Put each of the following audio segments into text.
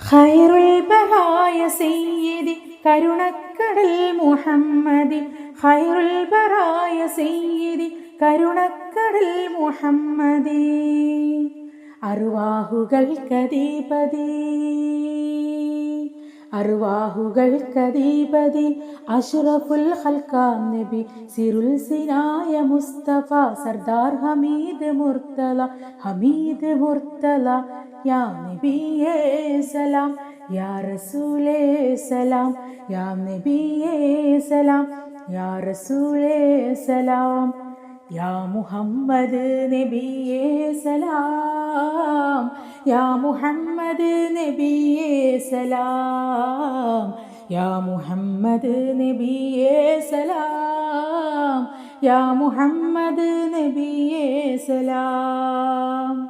ഖൈറുൽ ബറായ സയ്യിദി കരുണക്കടൽ മുഹമ്മദി. ഖൈറുൽ ബറായ സയ്യിദി കരുണക്കടൽ മുഹമ്മദി. അറുവാഹുകൾക്കധീപതി അറുവാഹുകൾക്കധീപതി അഷ്റഫുൽ ഹൽക്കാം നബി സിറുൽ സിനായ മുസ്തഫ. സർദാർ ഹമീദ് മുർത്തല ഹമീദ് മുർത്തല. യാ നബിയേ സലാം യാ റസൂലേ സലാം യാ നബിയേ സലാം യാ റസൂലേ സലാം യാ മുഹമ്മദ് നബിയേ സലാം യാ മുഹമ്മദ് നബിയേ സലാം യാ മുഹമ്മദ് നബിയേ സലാം യാ മുഹമ്മദ് നബിയേ സലാം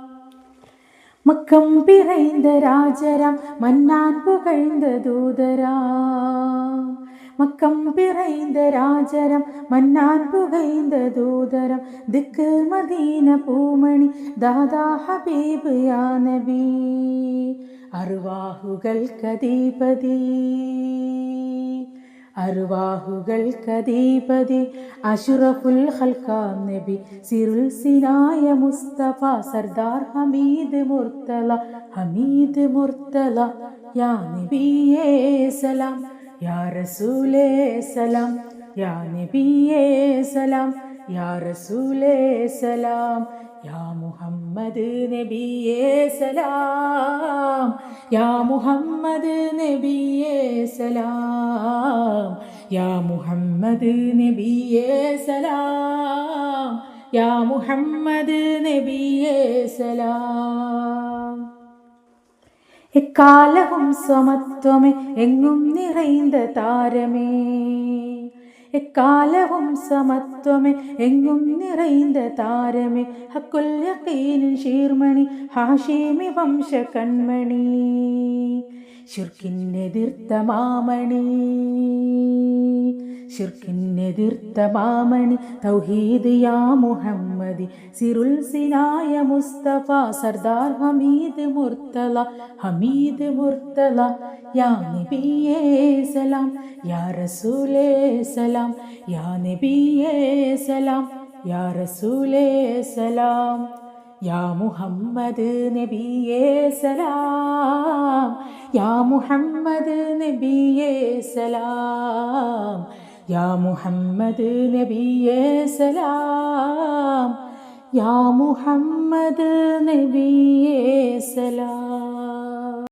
மக்கம் பிறைந்த ராஜராம் மன்னான் புகழ்ந்த தூதராம் மக்கம் பிறைந்த ராஜரம் மன்னான் புகைந்த தூதரம் திக்கு மதீன பூமணி ദാദാ ഹബീബ് യാ നബി അറുവാഹുകൾക്കധീപതി കദീപതി അറുവാഹുകൾ കദീപതി അഷുറഫുൽ ഹൽക്കാം നബി സിറുൽ സിനായ മുസ്തഫ സർദാർ ഹമീദ് മുർത്തല ഹമീദ് മുർത്തല യാ നബിയേ സലാം യാ റസൂലേ സലാം യാ നബിയേ സലാം യാ റസൂലേ സലാം യാ മുഹമ്മദ് നബിയേ സലാം. യാ മുഹമ്മദ് നബിയേ സലാം. യാ മുഹമ്മദ് നബിയേ സലാം. യാ മുഹമ്മദ് നബിയേ സലാം. എക്കാലവും സമത്വമേ എങ്ങും നിറൈന്ത താരമേ. എക്കാലവും സമത്വമേ എങ്ങും നിറൈந்த താരമേ. ഹക്കുല്യക്കീനും ശീർമണി ഹാഷിമി വംശ കൺമണി ശുർക്കിനെതിർത്ത മാമണി. ശിർക്കിനെതിർത്ത മാമണി തൗഹീദ് യാ മുഹമ്മദി. സിറുൽ സിനായ മുസ്തഫ സർദാർ ഹമീദ് മുർത്തല ഹമീദ് മുർത്തല. യാ നബിയേ സലാം യാ റസൂലേ സലാം യാ നബിയേ സലാം യാ റസൂലേ സലാം യാ മുഹമ്മദ് നബിയേ സലാം യാ മുഹമ്മദ് നബിയേ സലാം. യാ മുഹമ്മദ് നബിയേ സലാം യാ മുഹമ്മദ് നബിയേ സലാം